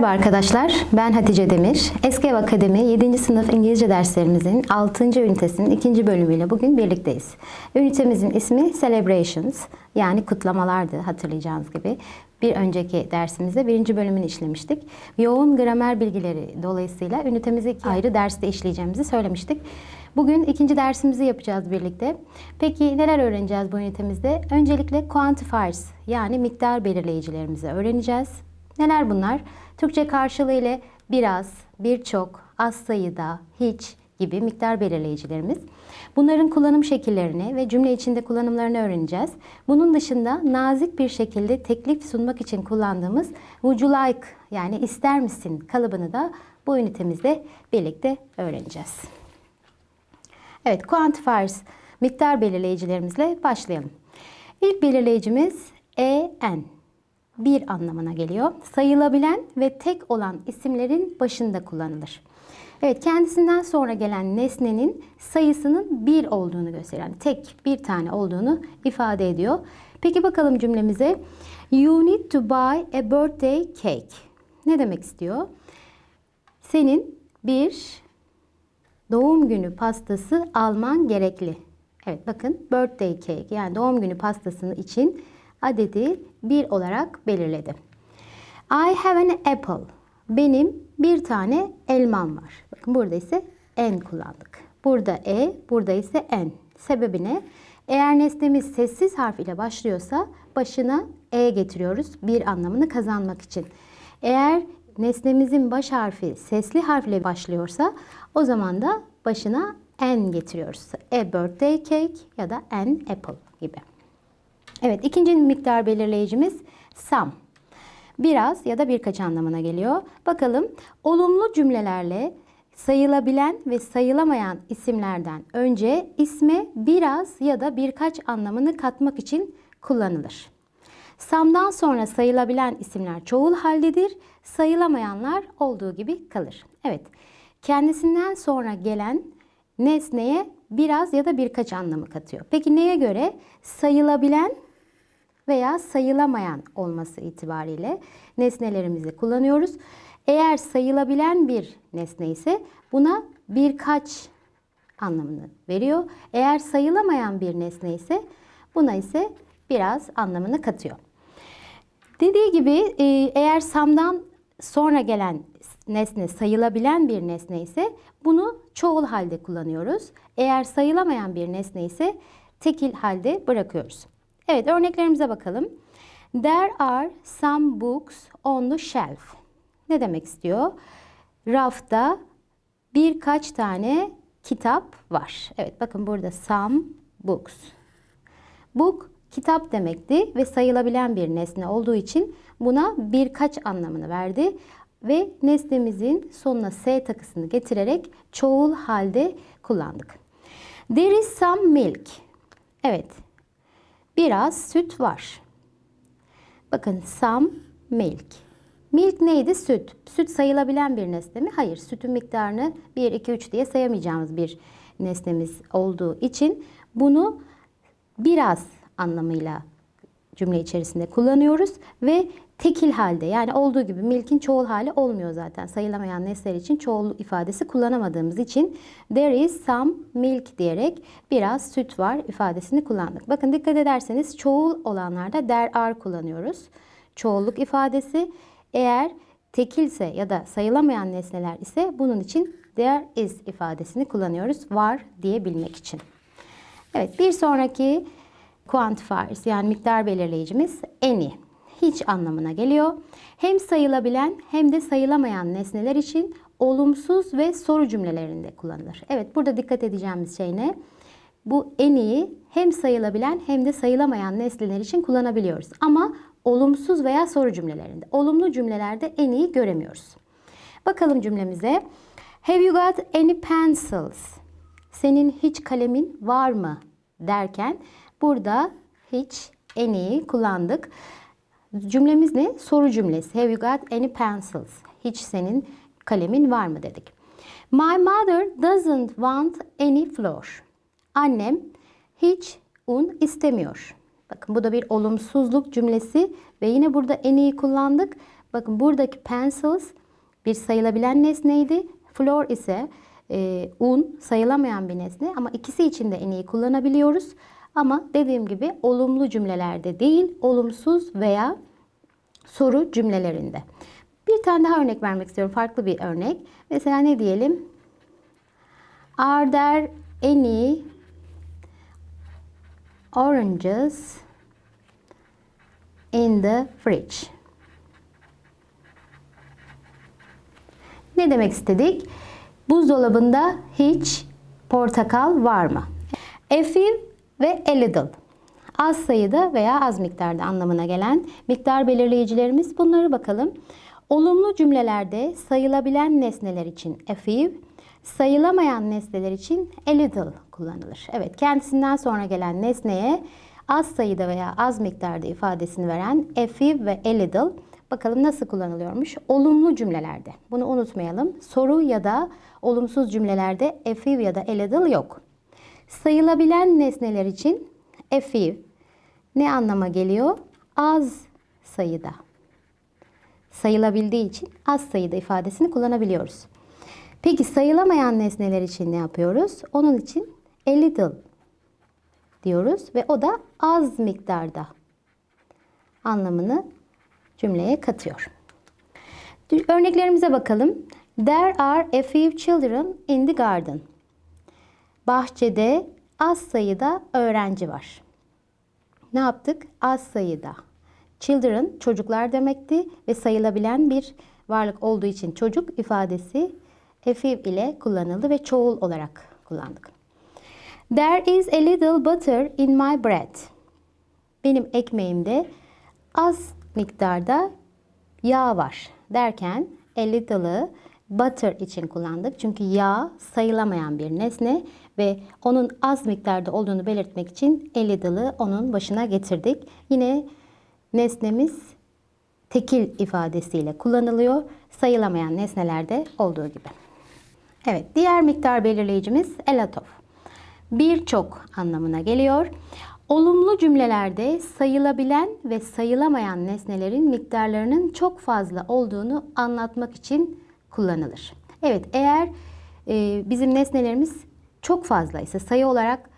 Merhaba arkadaşlar, ben Hatice Demir. Eski Ev Akademi 7. sınıf İngilizce derslerimizin 6. ünitesinin 2. bölümüyle bugün birlikteyiz. Ünitemizin ismi Celebrations, yani kutlamalardı hatırlayacağınız gibi. Bir önceki dersimizde birinci bölümünü işlemiştik. Yoğun gramer bilgileri dolayısıyla ünitemizi iki ayrı derste işleyeceğimizi söylemiştik. Bugün ikinci dersimizi yapacağız birlikte. Peki neler öğreneceğiz bu ünitemizde? Öncelikle quantifiers yani miktar belirleyicilerimizi öğreneceğiz. Neler bunlar? Türkçe karşılığı ile biraz, birçok, az sayıda, hiç gibi miktar belirleyicilerimiz. Bunların kullanım şekillerini ve cümle içinde kullanımlarını öğreneceğiz. Bunun dışında nazik bir şekilde teklif sunmak için kullandığımız would you like yani ister misin kalıbını da bu ünitemizde birlikte öğreneceğiz. Evet, quantifiers miktar belirleyicilerimizle başlayalım. İlk belirleyicimiz en bir anlamına geliyor. Sayılabilen ve tek olan isimlerin başında kullanılır. Evet, kendisinden sonra gelen nesnenin sayısının bir olduğunu gösteriyor. Yani tek bir tane olduğunu ifade ediyor. Peki bakalım cümlemize. You need to buy a birthday cake. Ne demek istiyor? Senin bir doğum günü pastası alman gerekli. Evet bakın birthday cake yani doğum günü pastasının için adedi bir olarak belirledi. I have an apple. Benim bir tane elmam var. Bakın burada ise en kullandık. Burada e, burada ise en. Sebebi ne? Eğer nesnemiz sessiz harf ile başlıyorsa başına e getiriyoruz bir anlamını kazanmak için. Eğer nesnemizin baş harfi sesli harfle başlıyorsa o zaman da başına n getiriyoruz. A birthday cake ya da an apple gibi. Evet ikinci miktar belirleyicimiz some. Biraz ya da birkaç anlamına geliyor. Bakalım olumlu cümlelerle sayılabilen ve sayılamayan isimlerden önce isme biraz ya da birkaç anlamını katmak için kullanılır. Sam'dan sonra sayılabilen isimler çoğul haldedir. Sayılamayanlar olduğu gibi kalır. Evet. Kendisinden sonra gelen nesneye biraz ya da birkaç anlamı katıyor. Peki neye göre? Sayılabilen veya sayılamayan olması itibariyle nesnelerimizi kullanıyoruz. Eğer sayılabilen bir nesne ise buna birkaç anlamını veriyor. Eğer sayılamayan bir nesne ise buna ise biraz anlamını katıyor. Dediği gibi e, eğer samdan sonra gelen nesne sayılabilen bir nesne ise bunu çoğul halde kullanıyoruz. Eğer sayılamayan bir nesne ise tekil halde bırakıyoruz. Evet örneklerimize bakalım. There are some books on the shelf. Ne demek istiyor? Rafta birkaç tane kitap var. Evet bakın burada some books. Book kitap demekti ve sayılabilen bir nesne olduğu için buna birkaç anlamını verdi ve nesnemizin sonuna s takısını getirerek çoğul halde kullandık. There is some milk. Evet. Biraz süt var. Bakın some milk. Milk neydi? Süt. Süt sayılabilen bir nesne mi? Hayır. Sütün miktarını 1, 2, 3 diye sayamayacağımız bir nesnemiz olduğu için bunu biraz anlamıyla cümle içerisinde kullanıyoruz ve tekil halde yani olduğu gibi milkin çoğul hali olmuyor zaten. Sayılamayan nesneler için çoğul ifadesi kullanamadığımız için there is some milk diyerek biraz süt var ifadesini kullandık. Bakın dikkat ederseniz çoğul olanlarda there are kullanıyoruz. Çoğulluk ifadesi eğer tekilse ya da sayılamayan nesneler ise bunun için there is ifadesini kullanıyoruz. Var diyebilmek için. Evet bir sonraki quantifiers yani miktar belirleyicimiz any hiç anlamına geliyor. Hem sayılabilen hem de sayılamayan nesneler için olumsuz ve soru cümlelerinde kullanılır. Evet burada dikkat edeceğimiz şey ne? Bu any'yi hem sayılabilen hem de sayılamayan nesneler için kullanabiliyoruz. Ama olumsuz veya soru cümlelerinde. Olumlu cümlelerde any'yi göremiyoruz. Bakalım cümlemize. Have you got any pencils? Senin hiç kalemin var mı? derken burada hiç any'yi kullandık. Cümlemiz ne? Soru cümlesi. Have you got any pencils? Hiç senin kalemin var mı dedik. My mother doesn't want any flour. Annem hiç un istemiyor. Bakın bu da bir olumsuzluk cümlesi ve yine burada any'yi kullandık. Bakın buradaki pencils bir sayılabilen nesneydi. Flour ise e, un sayılamayan bir nesne ama ikisi için de en kullanabiliyoruz. Ama dediğim gibi olumlu cümlelerde değil, olumsuz veya soru cümlelerinde. Bir tane daha örnek vermek istiyorum. Farklı bir örnek. Mesela ne diyelim? Are there any oranges in the fridge? Ne demek istedik? Buzdolabında hiç portakal var mı? A few ve a little. Az sayıda veya az miktarda anlamına gelen miktar belirleyicilerimiz bunları bakalım. Olumlu cümlelerde sayılabilen nesneler için a few, sayılamayan nesneler için a little kullanılır. Evet, kendisinden sonra gelen nesneye az sayıda veya az miktarda ifadesini veren a few ve a little bakalım nasıl kullanılıyormuş? Olumlu cümlelerde. Bunu unutmayalım. Soru ya da olumsuz cümlelerde a few ya da a little yok. Sayılabilen nesneler için a few ne anlama geliyor? Az sayıda. Sayılabildiği için az sayıda ifadesini kullanabiliyoruz. Peki sayılamayan nesneler için ne yapıyoruz? Onun için a little diyoruz ve o da az miktarda anlamını cümleye katıyor. Örneklerimize bakalım. There are a few children in the garden. Bahçede az sayıda öğrenci var. Ne yaptık? Az sayıda. Children çocuklar demekti ve sayılabilen bir varlık olduğu için çocuk ifadesi few ile kullanıldı ve çoğul olarak kullandık. There is a little butter in my bread. Benim ekmeğimde az miktarda yağ var derken a little'ı butter için kullandık. Çünkü yağ sayılamayan bir nesne ve onun az miktarda olduğunu belirtmek için a little'ı onun başına getirdik. Yine nesnemiz tekil ifadesiyle kullanılıyor. Sayılamayan nesnelerde olduğu gibi. Evet, diğer miktar belirleyicimiz a lot of. Birçok anlamına geliyor. Olumlu cümlelerde sayılabilen ve sayılamayan nesnelerin miktarlarının çok fazla olduğunu anlatmak için kullanılır. Evet, eğer e, bizim nesnelerimiz çok fazlaysa, sayı olarak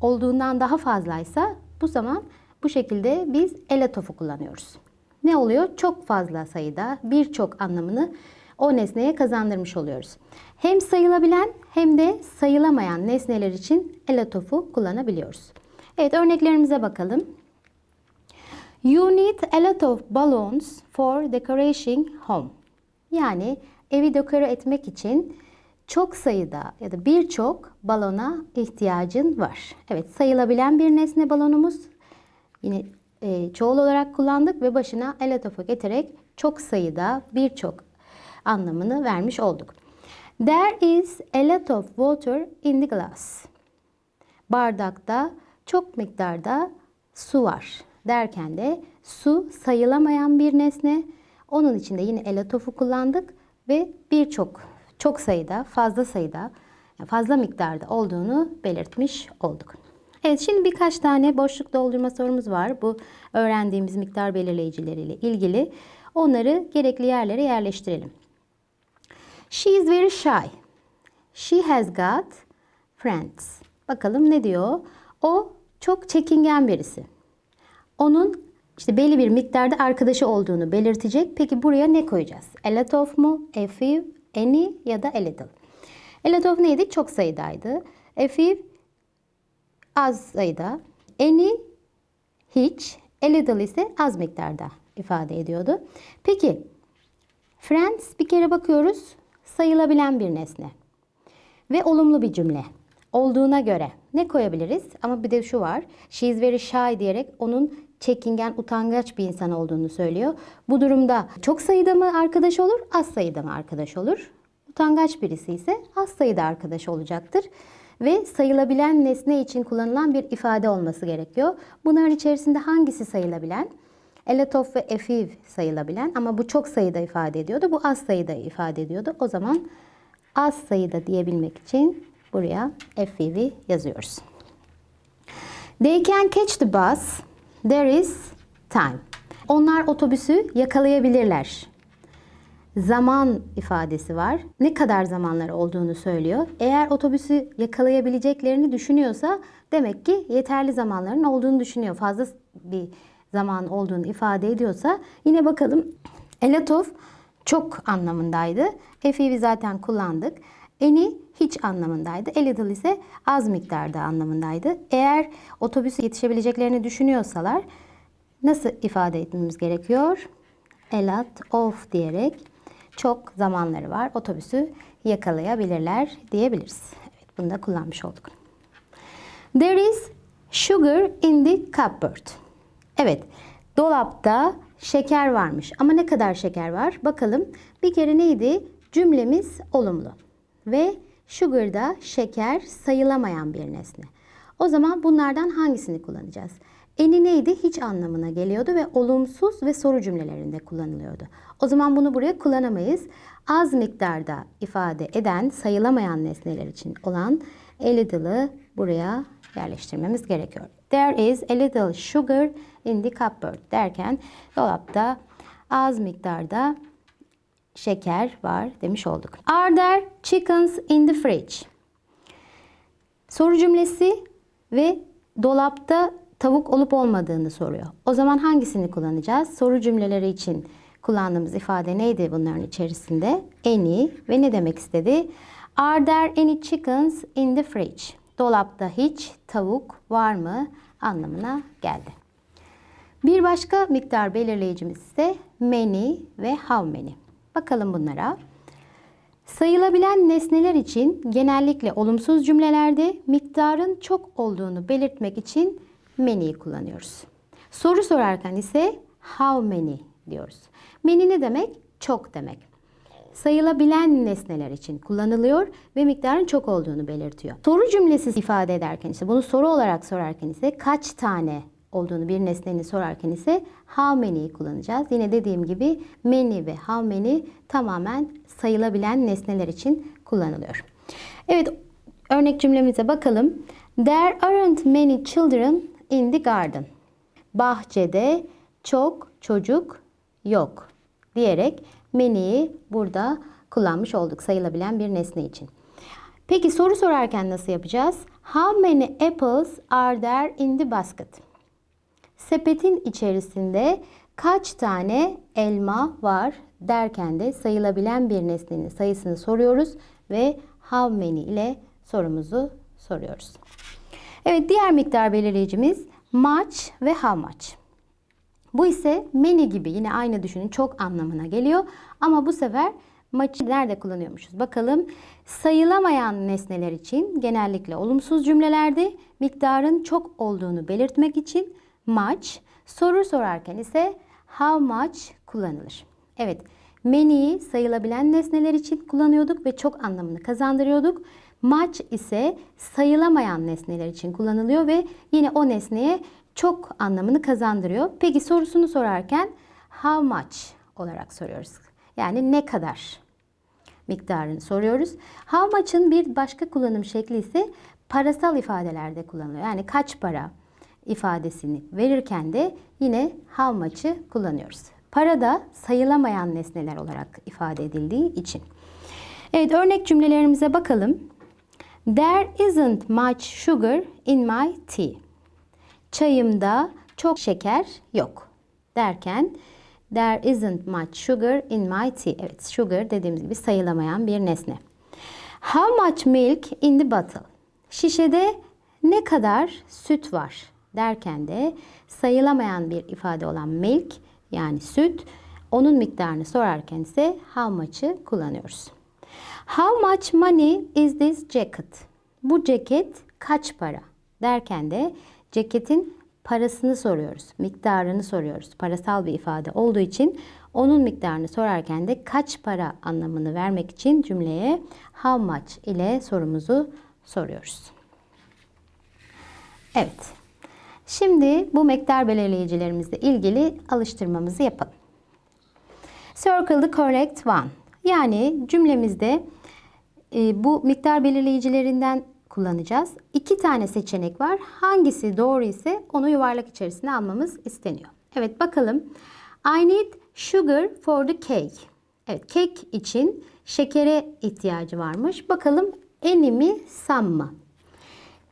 olduğundan daha fazlaysa bu zaman bu şekilde biz elatofu kullanıyoruz. Ne oluyor? Çok fazla sayıda birçok anlamını o nesneye kazandırmış oluyoruz. Hem sayılabilen hem de sayılamayan nesneler için elatofu kullanabiliyoruz. Evet örneklerimize bakalım. You need a lot of balloons for decorating home. Yani evi dekore etmek için çok sayıda ya da birçok balona ihtiyacın var. Evet sayılabilen bir nesne balonumuz. Yine e, çoğul olarak kullandık ve başına a lot of'u getirerek çok sayıda birçok anlamını vermiş olduk. There is a lot of water in the glass. Bardakta çok miktarda su var derken de su sayılamayan bir nesne. Onun için de yine a lot of'u kullandık ve birçok çok sayıda, fazla sayıda, fazla miktarda olduğunu belirtmiş olduk. Evet şimdi birkaç tane boşluk doldurma sorumuz var. Bu öğrendiğimiz miktar belirleyicileriyle ilgili. Onları gerekli yerlere yerleştirelim. She is very shy. She has got friends. Bakalım ne diyor? O çok çekingen birisi. Onun işte belli bir miktarda arkadaşı olduğunu belirtecek. Peki buraya ne koyacağız? A lot of mu? A few? Any? Ya da a little? A lot of neydi? Çok sayıdaydı. A few az sayıda. Any hiç. A little ise az miktarda ifade ediyordu. Peki friends bir kere bakıyoruz sayılabilen bir nesne ve olumlu bir cümle olduğuna göre ne koyabiliriz? Ama bir de şu var. She is very shy diyerek onun çekingen, utangaç bir insan olduğunu söylüyor. Bu durumda çok sayıda mı arkadaş olur, az sayıda mı arkadaş olur? Utangaç birisi ise az sayıda arkadaş olacaktır. Ve sayılabilen nesne için kullanılan bir ifade olması gerekiyor. Bunların içerisinde hangisi sayılabilen? A lot of ve few sayılabilen ama bu çok sayıda ifade ediyordu. Bu az sayıda ifade ediyordu. O zaman az sayıda diyebilmek için buraya few'i yazıyoruz. They can catch the bus. There is time. Onlar otobüsü yakalayabilirler. zaman ifadesi var. Ne kadar zamanları olduğunu söylüyor. Eğer otobüsü yakalayabileceklerini düşünüyorsa demek ki yeterli zamanların olduğunu düşünüyor. Fazla bir zaman olduğunu ifade ediyorsa yine bakalım a lot of çok anlamındaydı. Effie'yi zaten kullandık. Any hiç anlamındaydı. A little ise az miktarda anlamındaydı. Eğer otobüse yetişebileceklerini düşünüyorsalar nasıl ifade etmemiz gerekiyor? A lot of diyerek çok zamanları var. Otobüsü yakalayabilirler diyebiliriz. Evet, bunu da kullanmış olduk. There is sugar in the cupboard. Evet, dolapta şeker varmış. Ama ne kadar şeker var? Bakalım. Bir kere neydi? Cümlemiz olumlu. Ve sugar da şeker sayılamayan bir nesne. O zaman bunlardan hangisini kullanacağız? Eni neydi? Hiç anlamına geliyordu ve olumsuz ve soru cümlelerinde kullanılıyordu. O zaman bunu buraya kullanamayız. Az miktarda ifade eden sayılamayan nesneler için olan a little'ı buraya yerleştirmemiz gerekiyor. There is a little sugar in the cupboard derken dolapta az miktarda şeker var demiş olduk. Are there chickens in the fridge? Soru cümlesi ve dolapta tavuk olup olmadığını soruyor. O zaman hangisini kullanacağız? Soru cümleleri için kullandığımız ifade neydi bunların içerisinde? Any ve ne demek istedi? Are there any chickens in the fridge? Dolapta hiç tavuk var mı anlamına geldi. Bir başka miktar belirleyicimiz ise many ve how many. Bakalım bunlara. Sayılabilen nesneler için genellikle olumsuz cümlelerde miktarın çok olduğunu belirtmek için many'yi kullanıyoruz. Soru sorarken ise how many diyoruz. Many ne demek? Çok demek. Sayılabilen nesneler için kullanılıyor ve miktarın çok olduğunu belirtiyor. Soru cümlesi ifade ederken ise bunu soru olarak sorarken ise kaç tane olduğunu bir nesnenin sorarken ise how many'yi kullanacağız. Yine dediğim gibi many ve how many tamamen sayılabilen nesneler için kullanılıyor. Evet örnek cümlemize bakalım. There aren't many children in the garden. Bahçede çok çocuk yok diyerek many'yi burada kullanmış olduk sayılabilen bir nesne için. Peki soru sorarken nasıl yapacağız? How many apples are there in the basket? Sepetin içerisinde kaç tane elma var derken de sayılabilen bir nesnenin sayısını soruyoruz ve how many ile sorumuzu soruyoruz. Evet diğer miktar belirleyicimiz much ve how much. Bu ise many gibi yine aynı düşünün çok anlamına geliyor ama bu sefer much'ı nerede kullanıyormuşuz? Bakalım sayılamayan nesneler için genellikle olumsuz cümlelerde miktarın çok olduğunu belirtmek için much, soru sorarken ise how much kullanılır. Evet, many'yi sayılabilen nesneler için kullanıyorduk ve çok anlamını kazandırıyorduk. Much ise sayılamayan nesneler için kullanılıyor ve yine o nesneye çok anlamını kazandırıyor. Peki sorusunu sorarken how much olarak soruyoruz. Yani ne kadar miktarını soruyoruz. How much'ın bir başka kullanım şekli ise parasal ifadelerde kullanılıyor. Yani kaç para ifadesini verirken de yine how much'ı kullanıyoruz. Para da sayılamayan nesneler olarak ifade edildiği için. Evet örnek cümlelerimize bakalım. There isn't much sugar in my tea. Çayımda çok şeker yok derken there isn't much sugar in my tea. Evet sugar dediğimiz gibi sayılamayan bir nesne. How much milk in the bottle? Şişede ne kadar süt var derken de sayılamayan bir ifade olan milk yani süt onun miktarını sorarken ise how much'ı kullanıyoruz. How much money is this jacket? Bu ceket kaç para derken de ceketin parasını soruyoruz. Miktarını soruyoruz. Parasal bir ifade olduğu için onun miktarını sorarken de kaç para anlamını vermek için cümleye how much ile sorumuzu soruyoruz. Evet. Şimdi bu miktar belirleyicilerimizle ilgili alıştırmamızı yapalım. Circle the correct one. Yani cümlemizde e, bu miktar belirleyicilerinden kullanacağız. İki tane seçenek var. Hangisi doğru ise onu yuvarlak içerisine almamız isteniyor. Evet bakalım. I need sugar for the cake. Evet, kek için şekere ihtiyacı varmış. Bakalım eni mi, sam mı?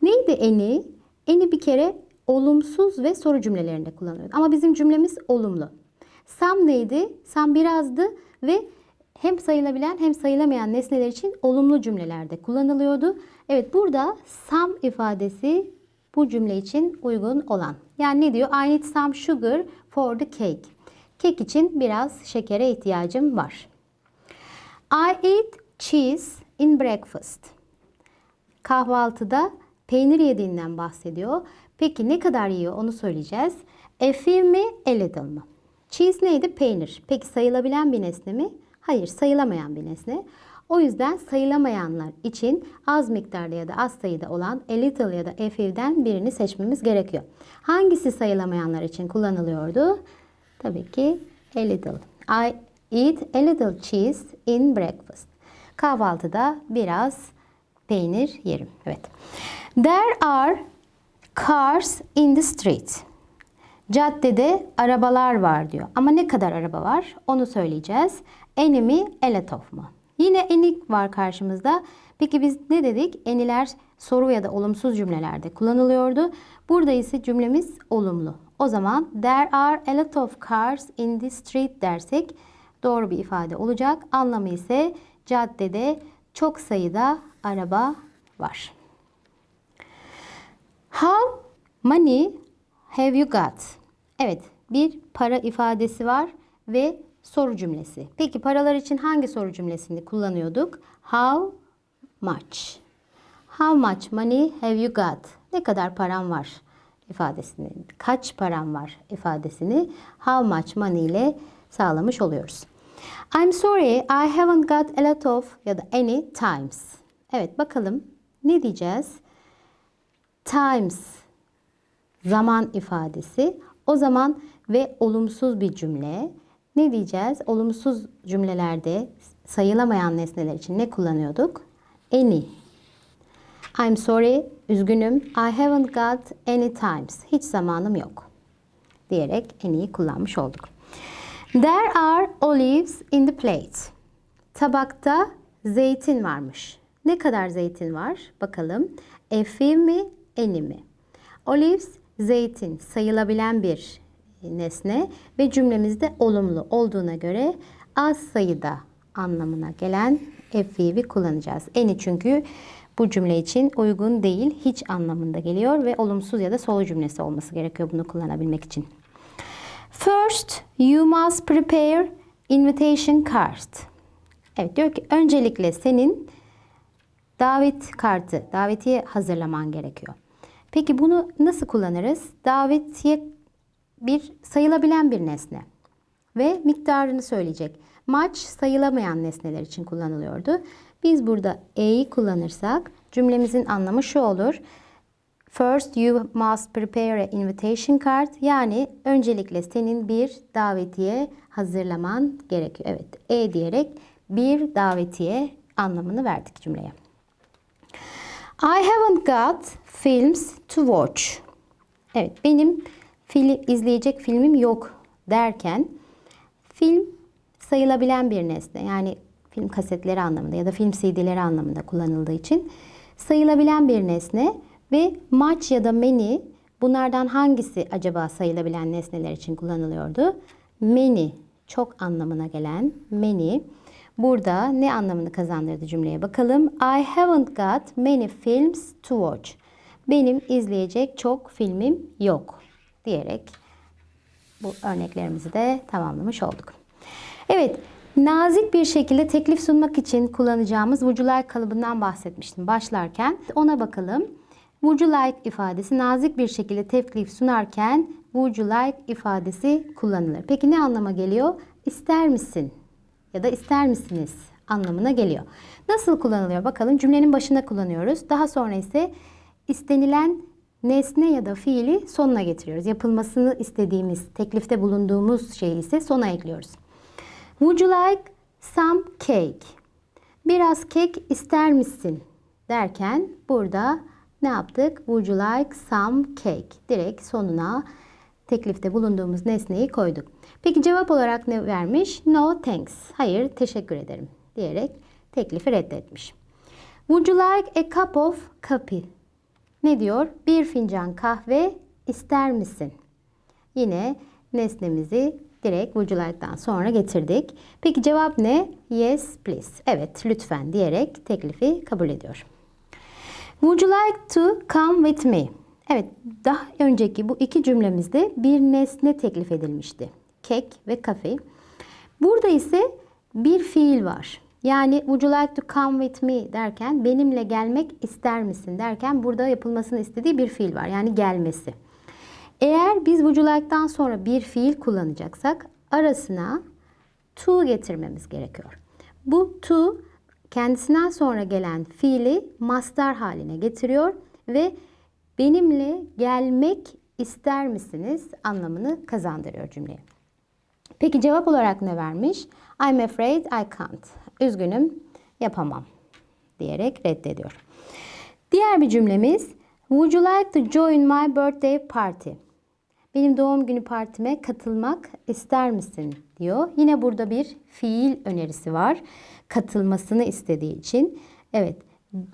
Neydi eni? Eni bir kere olumsuz ve soru cümlelerinde kullanılıyordu. Ama bizim cümlemiz olumlu. Sam neydi? Sam birazdı ve hem sayılabilen hem sayılamayan nesneler için olumlu cümlelerde kullanılıyordu. Evet burada some ifadesi bu cümle için uygun olan. Yani ne diyor? I need some sugar for the cake. Kek için biraz şekere ihtiyacım var. I eat cheese in breakfast. Kahvaltıda peynir yediğinden bahsediyor. Peki ne kadar yiyor onu söyleyeceğiz. A few mi, a little mı? Cheese neydi? Peynir. Peki sayılabilen bir nesne mi? Hayır, sayılamayan bir nesne. O yüzden sayılamayanlar için az miktarda ya da az sayıda olan a little ya da a few'den birini seçmemiz gerekiyor. Hangisi sayılamayanlar için kullanılıyordu? Tabii ki a little. I eat a little cheese in breakfast. Kahvaltıda biraz peynir yerim. Evet. There are cars in the street. Caddede arabalar var diyor. Ama ne kadar araba var onu söyleyeceğiz. Mi, a lot of mu? Yine any var karşımızda. Peki biz ne dedik? Any'ler soru ya da olumsuz cümlelerde kullanılıyordu. Burada ise cümlemiz olumlu. O zaman there are a lot of cars in the street dersek doğru bir ifade olacak. Anlamı ise caddede çok sayıda araba var. How money have you got? Evet, bir para ifadesi var ve soru cümlesi. Peki paralar için hangi soru cümlesini kullanıyorduk? How much? How much money have you got? Ne kadar param var ifadesini, kaç param var ifadesini how much money ile sağlamış oluyoruz. I'm sorry, I haven't got a lot of ya da any times. Evet bakalım ne diyeceğiz? Times zaman ifadesi. O zaman ve olumsuz bir cümle. Ne diyeceğiz? Olumsuz cümlelerde sayılamayan nesneler için ne kullanıyorduk? Any. I'm sorry, üzgünüm. I haven't got any times. Hiç zamanım yok. Diyerek any'yi kullanmış olduk. There are olives in the plate. Tabakta zeytin varmış. Ne kadar zeytin var? Bakalım. A few mi, any mi? Olives zeytin sayılabilen bir nesne ve cümlemizde olumlu olduğuna göre az sayıda anlamına gelen FV'yi kullanacağız. Any çünkü bu cümle için uygun değil, hiç anlamında geliyor ve olumsuz ya da solo cümlesi olması gerekiyor bunu kullanabilmek için. First, you must prepare invitation card. Evet diyor ki öncelikle senin davet kartı, davetiye hazırlaman gerekiyor. Peki bunu nasıl kullanırız? Davetiye bir sayılabilen bir nesne ve miktarını söyleyecek. Maç sayılamayan nesneler için kullanılıyordu. Biz burada E'yi kullanırsak cümlemizin anlamı şu olur. First you must prepare an invitation card. Yani öncelikle senin bir davetiye hazırlaman gerekiyor. Evet, E diyerek bir davetiye anlamını verdik cümleye. I haven't got films to watch. Evet, benim film izleyecek filmim yok derken film sayılabilen bir nesne. Yani film kasetleri anlamında ya da film CD'leri anlamında kullanıldığı için sayılabilen bir nesne ve maç ya da many bunlardan hangisi acaba sayılabilen nesneler için kullanılıyordu? Many çok anlamına gelen many burada ne anlamını kazandırdı cümleye bakalım. I haven't got many films to watch. Benim izleyecek çok filmim yok diyerek bu örneklerimizi de tamamlamış olduk. Evet, nazik bir şekilde teklif sunmak için kullanacağımız would you like kalıbından bahsetmiştim başlarken. Ona bakalım. Would you like ifadesi nazik bir şekilde teklif sunarken would you like ifadesi kullanılır. Peki ne anlama geliyor? İster misin? Ya da ister misiniz anlamına geliyor. Nasıl kullanılıyor bakalım. Cümlenin başında kullanıyoruz. Daha sonra ise istenilen nesne ya da fiili sonuna getiriyoruz. Yapılmasını istediğimiz, teklifte bulunduğumuz şeyi ise sona ekliyoruz. Would you like some cake? Biraz kek ister misin? Derken burada ne yaptık? Would you like some cake? Direkt sonuna teklifte bulunduğumuz nesneyi koyduk. Peki cevap olarak ne vermiş? No thanks. Hayır, teşekkür ederim diyerek teklifi reddetmiş. Would you like a cup of coffee? Ne diyor? Bir fincan kahve ister misin? Yine nesnemizi direkt would you like'dan sonra getirdik. Peki cevap ne? Yes please. Evet lütfen diyerek teklifi kabul ediyor. Would you like to come with me? Evet, daha önceki bu iki cümlemizde bir nesne teklif edilmişti. Kek ve kafe. Burada ise bir fiil var. Yani would you like to come with me derken benimle gelmek ister misin derken burada yapılmasını istediği bir fiil var. Yani gelmesi. Eğer biz would you like'dan sonra bir fiil kullanacaksak arasına to getirmemiz gerekiyor. Bu to kendisinden sonra gelen fiili master haline getiriyor ve benimle gelmek ister misiniz anlamını kazandırıyor cümleye. Peki cevap olarak ne vermiş? I'm afraid I can't. Üzgünüm, yapamam diyerek reddediyor. Diğer bir cümlemiz Would you like to join my birthday party? Benim doğum günü partime katılmak ister misin diyor. Yine burada bir fiil önerisi var. Katılmasını istediği için. Evet,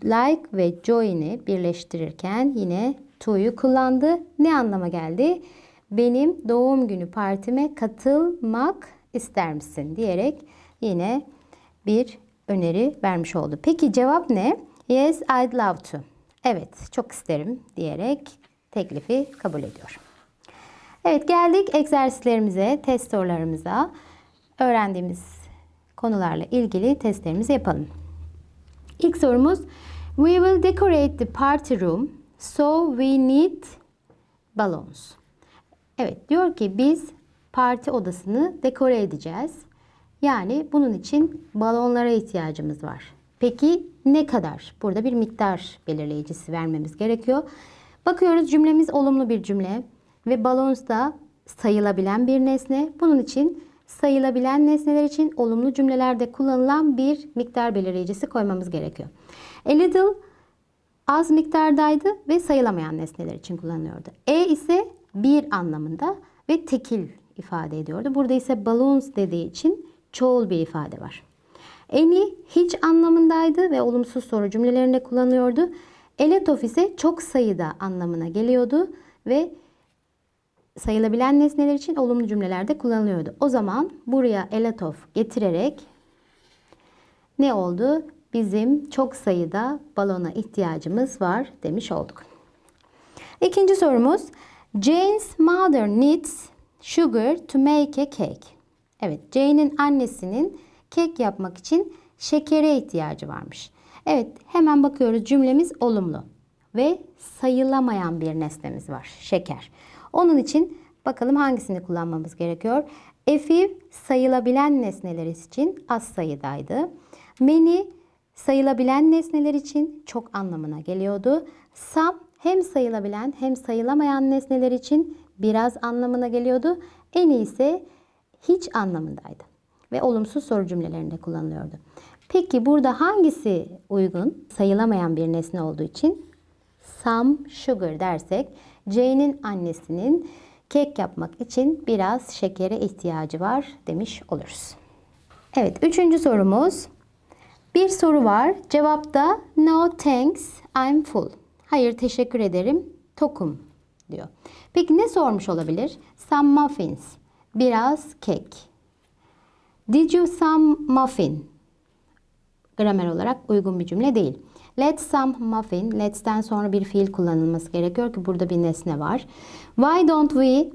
like ve join'i birleştirirken yine to'yu kullandı. Ne anlama geldi? Benim doğum günü partime katılmak ister misin diyerek yine bir öneri vermiş oldu. Peki cevap ne? Yes, I'd love to. Evet, çok isterim diyerek teklifi kabul ediyor. Evet geldik egzersizlerimize, test sorularımıza. Öğrendiğimiz konularla ilgili testlerimizi yapalım. İlk sorumuz We will decorate the party room so we need balloons. Evet diyor ki biz parti odasını dekore edeceğiz. Yani bunun için balonlara ihtiyacımız var. Peki ne kadar? Burada bir miktar belirleyicisi vermemiz gerekiyor. Bakıyoruz cümlemiz olumlu bir cümle ve balons da sayılabilen bir nesne. Bunun için sayılabilen nesneler için olumlu cümlelerde kullanılan bir miktar belirleyicisi koymamız gerekiyor. A little az miktardaydı ve sayılamayan nesneler için kullanılıyordu. E ise bir anlamında ve tekil ifade ediyordu. Burada ise balloons dediği için çoğul bir ifade var. Any hiç anlamındaydı ve olumsuz soru cümlelerinde kullanıyordu. A ise çok sayıda anlamına geliyordu ve sayılabilen nesneler için olumlu cümlelerde kullanılıyordu. O zaman buraya a getirerek ne oldu? Bizim çok sayıda balona ihtiyacımız var demiş olduk. İkinci sorumuz. Jane's mother needs sugar to make a cake. Evet, Jane'in annesinin kek yapmak için şekere ihtiyacı varmış. Evet, hemen bakıyoruz cümlemiz olumlu ve sayılamayan bir nesnemiz var, şeker. Onun için bakalım hangisini kullanmamız gerekiyor? A sayılabilen nesneler için az sayıdaydı. Many sayılabilen nesneler için çok anlamına geliyordu. Some hem sayılabilen hem sayılamayan nesneler için biraz anlamına geliyordu. En iyisi hiç anlamındaydı ve olumsuz soru cümlelerinde kullanılıyordu. Peki burada hangisi uygun? Sayılamayan bir nesne olduğu için some sugar dersek Jane'in annesinin kek yapmak için biraz şekere ihtiyacı var demiş oluruz. Evet, üçüncü sorumuz. Bir soru var. Cevapta no thanks, I'm full. Hayır teşekkür ederim, tokum diyor. Peki ne sormuş olabilir? Some muffins. Biraz kek. Did you some muffin? Gramer olarak uygun bir cümle değil. Let some muffin. Let'ten sonra bir fiil kullanılması gerekiyor ki burada bir nesne var. Why don't we?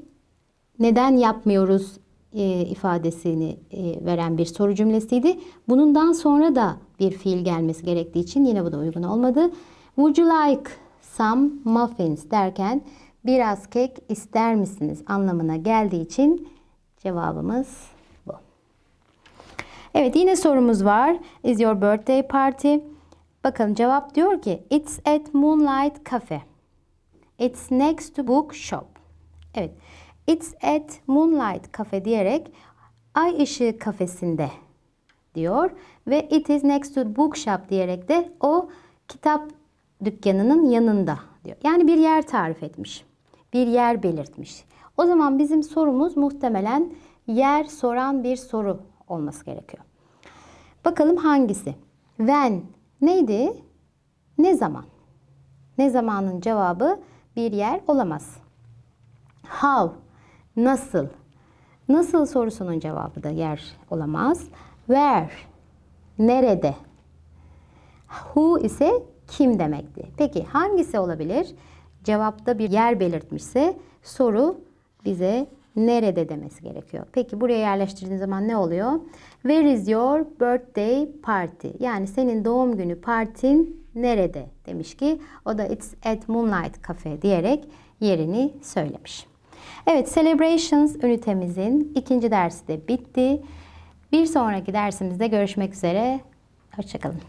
Neden yapmıyoruz e, ifadesini e, veren bir soru cümlesiydi. Bunundan sonra da bir fiil gelmesi gerektiği için yine bu da uygun olmadı. Would you like some muffins derken biraz kek ister misiniz anlamına geldiği için cevabımız bu. Evet yine sorumuz var. Is your birthday party? Bakalım cevap diyor ki It's at Moonlight Cafe. It's next to bookshop. Evet. It's at Moonlight Cafe diyerek Ay ışığı kafesinde diyor ve it is next to bookshop diyerek de o kitap dükkanının yanında diyor. Yani bir yer tarif etmiş. Bir yer belirtmiş. O zaman bizim sorumuz muhtemelen yer soran bir soru olması gerekiyor. Bakalım hangisi? When neydi? Ne zaman? Ne zamanın cevabı bir yer olamaz. How nasıl? Nasıl sorusunun cevabı da yer olamaz. Where nerede? Who ise kim demekti. Peki hangisi olabilir? Cevapta bir yer belirtmişse soru bize nerede demesi gerekiyor. Peki buraya yerleştirdiğin zaman ne oluyor? Where is your birthday party? Yani senin doğum günü partin nerede demiş ki o da it's at Moonlight Cafe diyerek yerini söylemiş. Evet Celebrations ünitemizin ikinci dersi de bitti. Bir sonraki dersimizde görüşmek üzere. Hoşçakalın.